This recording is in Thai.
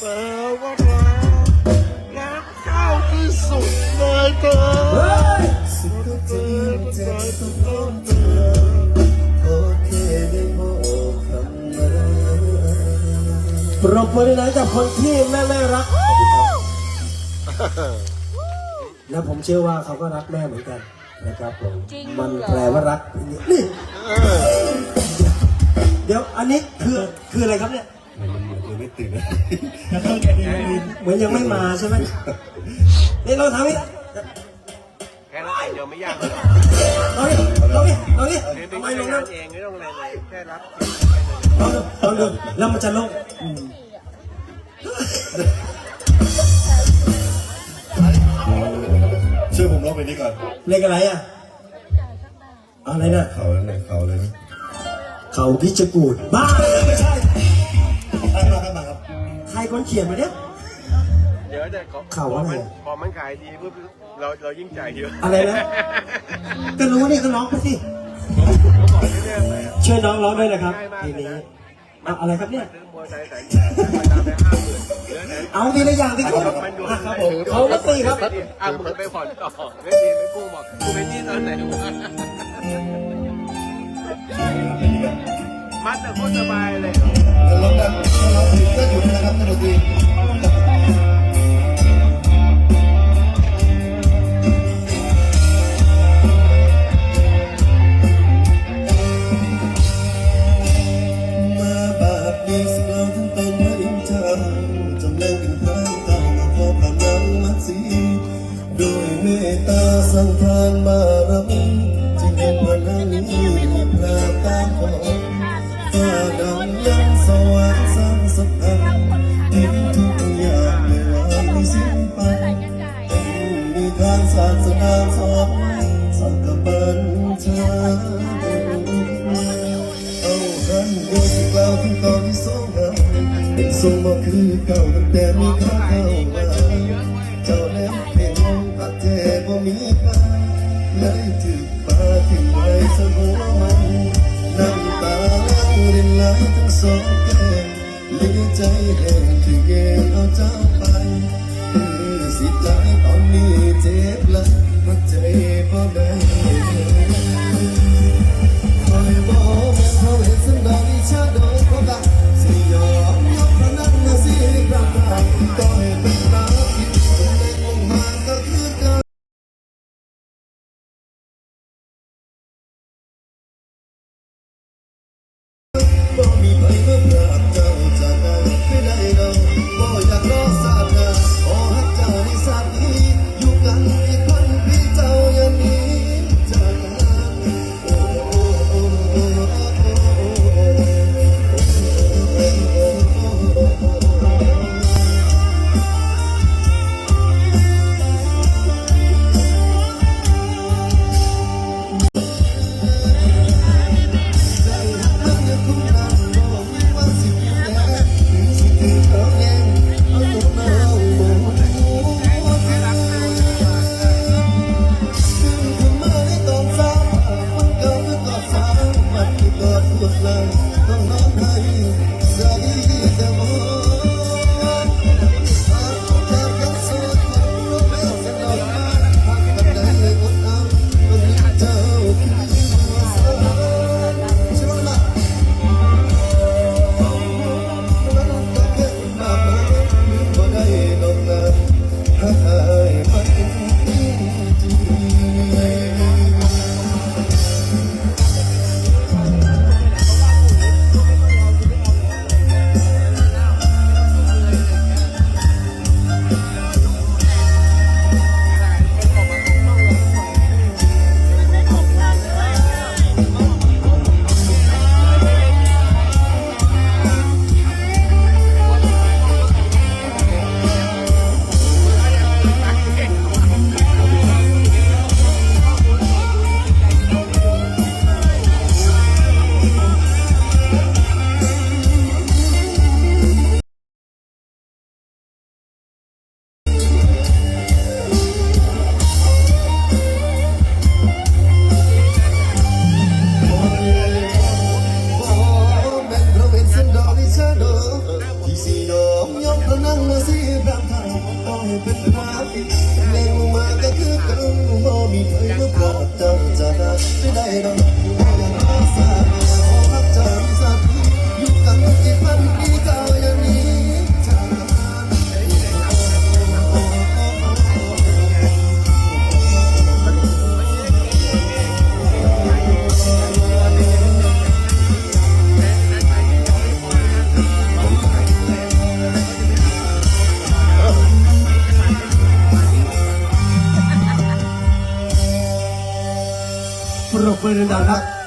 แต่ว่ารักรักเจ้าที่สุดในเธอสุดก็จจสุต้องเธอโอเคได้บอกคำนั้นปรบมือเลยนะกับคนที่แม่แม่รักและผมเชื่อว่าเขาก็รักแม่เหมือนกันนะครับผมมันแปลว่ารักนี่ ดี๋ยวอันนี้คือคืออะไรครับเนี่ยมันเหมือนจะไม่ตื่นนะเหมือนยังไม่มาใช่ไหมนี่เราทำนี่แค่รับเดียวไม่ยากเลยเรานี่เรานี่เรานี่เรียนเป็ทำนไมงาลงนั้นนเองไม่ต้องอะไรเลยแค่รับลองดูลองดูแล้วมันจะลงอืมช่วยผมร้องเพลงนี้ก่อนเลขอะไรอะอะไรนะเขาเลยนะเขาเลยนะ เขาพิจกูดบ้าไม่ใช่ใครมาครับมาครับใครคนเขียนมาเนี่ยเดี๋ยวแต่เขาพออะไรมันพอมันขายดีปุ๊บเราเรายิ่งจ่ายเยอะอะไรนะก็รู้นี่ก็ร้องไปสิช่วยน้องร้องด้วยนะครับทีนี้อะไรครับเนี่ยเอาทีละอย่างที่คุณมันครับผมเขาละสี่ครับอะมึงไปผ่อนต่อไม่ดีไม่กู้บอกกูไปที่ตอนไหนวะ มัดแต่โคตรสบายเลยร้องดังถ้าร้องผิดก็หยุดนะครับท่านดนตรีมาบาดนี้สิเราทั้งตนมาอินเจ้าจำแรงเป็นพระเกามาขอผ่านน้ำมัดสีโดยเมตตาสังทานมารับจึงเห็น วันนี้พระตาขอฟ้าดำยังสว่างสร้างสะพานเห็นทุกอย่างไม่ว่าม่สิ้นไปมีทางศาสนาสอนสังกบัญชาเอาคันเดียวสิกล่าวถึงตอนที่สองเราเป็นทรงบ่คือเก่าตั้งแต่มีขาเข้ามาเจ้าแหลมเพ่งปักเทบ่มีปาเลยถึกปาทิ้งไว้สมันน้ำตา รินไหลทั้งสองแก้มเหลือใจแห้งที่เกมเอาเจ้าไปคือสิตายตอนนี้ บ่มีไผมาปราบเจ้าจากกันไปได้เราบ่ ยก็นั่งมาสิพรำทางเอาให้เป็นพระแรงลงมาก็คือกันบ่มีใครมาปลอบเจ้าจะได้ไม่ได้ดอก ปร